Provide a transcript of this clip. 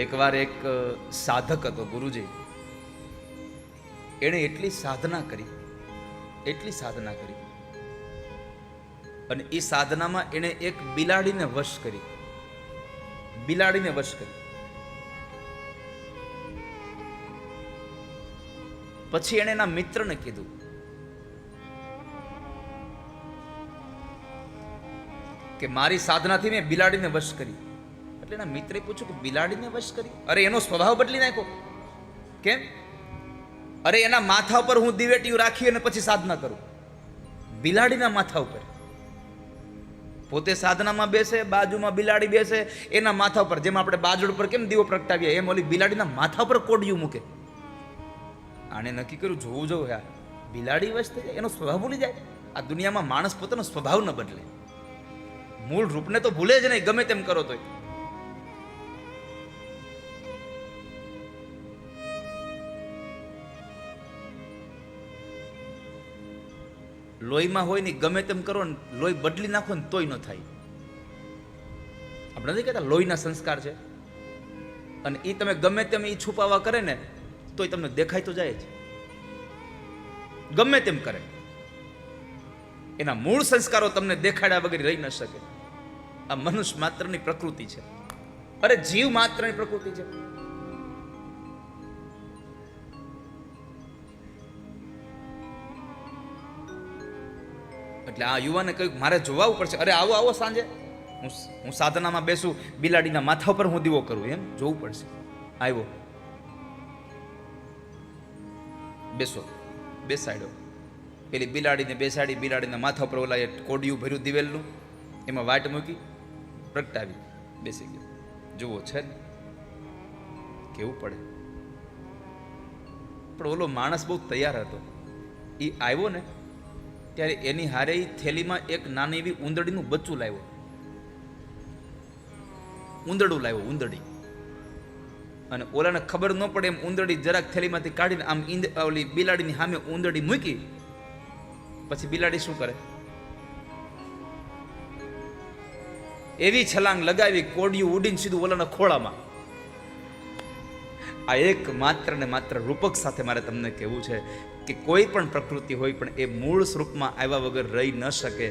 એકવાર એક સાધક હતો ગુરુજી. એણે એટલી સાધના કરી, એટલી સાધના કરી. અને એ સાધનામાં એણે એક બિલાડીને વશ કરી. બિલાડીને વશ કરી. પછી એણે એના મિત્રને કીધું, કે મારી સાધનાથી મેં બિલાડીને વશ કરી. એટલે એના મિત્રે પૂછ્યું કે બિલાડીને વશ કરી? અરે એનો સ્વભાવ બદલી નાખ્યો. કેમ? અરે એના માથા ઉપર હું દિવેટિયું રાખી અને પછી સાધના કરું. બિલાડીના માથા ઉપર. પોતે સાધનામાં બેસે, બાજુમાં બિલાડી બેસે, એના માથા ઉપર. જેમ આપણે બાજુડ ઉપર કેમ દીવો પ્રગટાવીએ, એમ ઓલી બિલાડીના માથા ઉપર કોડિયું મૂકે. આને નક્કી કર્યું, જોવું જોવું યાર બિલાડી વશ થઈ જાય, એનો સ્વભાવ ભૂલી જાય. આ દુનિયામાં માણસ પોતાનો સ્વભાવ ન બદલે. મૂળ રૂપને તો ભૂલે જ નહીં, ગમે તેમ કરો તોય. લોહીમાં હોય ને ગમે તેમ કરો ને લોહી બદલી નાખો ને તોય ન થાય. આપણે નથી કહેતા લોહીના સંસ્કાર છે. અને એ તમે ગમે તેમ એ છુપાવા કરે ને, તોય તમને દેખાય તો જાય જ. ગમે તેમ કરે. એના મૂળ સંસ્કારો તમને દેખાડ્યા વગર રહી ન શકે. આ મનુષ્ય માત્રની પ્રકૃતિ છે. અરે જીવ માત્રની પ્રકૃતિ છે. એટલે આ યુવાને કહ્યું મારે જોવાવું પડશે. અરે આવો આવો સાંજે. હું હું સાધનામાં બેસું, બિલાડીના માથા પર હું દીવો કરું, એમ જોવું પડશે. આવ્યો બેસો. બેસાડ્યો. પેલી બિલાડીને બેસાડી, બિલાડીના માથા પર ઓલા એ કોડિયું ભર્યું દિવેલનું. એમાં વાટ મૂકી, પ્રગટાવી, બેસી ગયો. જુઓ, છે ને? કેવું પડે. પણ ઓલો માણસ બહુ તૈયાર હતો. એ આવ્યો ને ત્યારે એની હારે થેલીમાં એક નાની એવી ઉંદડીનું બચ્ચું લાવ્યો. ઉંદરડું લાવ્યો ઉંદડી અને ઓલાને ખબર ન પડે એમ ઉંદરડી જરાક થેલીમાંથી કાઢીને આમ ઈંદ ઓલી બિલાડીની સામે ઉંદરડી મૂકી. પછી બિલાડી શું કરે? એવી છલાંગ લગાવી, કોડિયું ઉડીને સીધું ઓલાના ખોળામાં. આ એક માત્ર ને માત્ર રૂપક સાથે મારે તમને કહેવું છે કે કોઈ પણ પ્રકૃતિ હોય પણ એ મૂળ સ્વરૂપમાં આવ્યા વગર રહી ન શકે.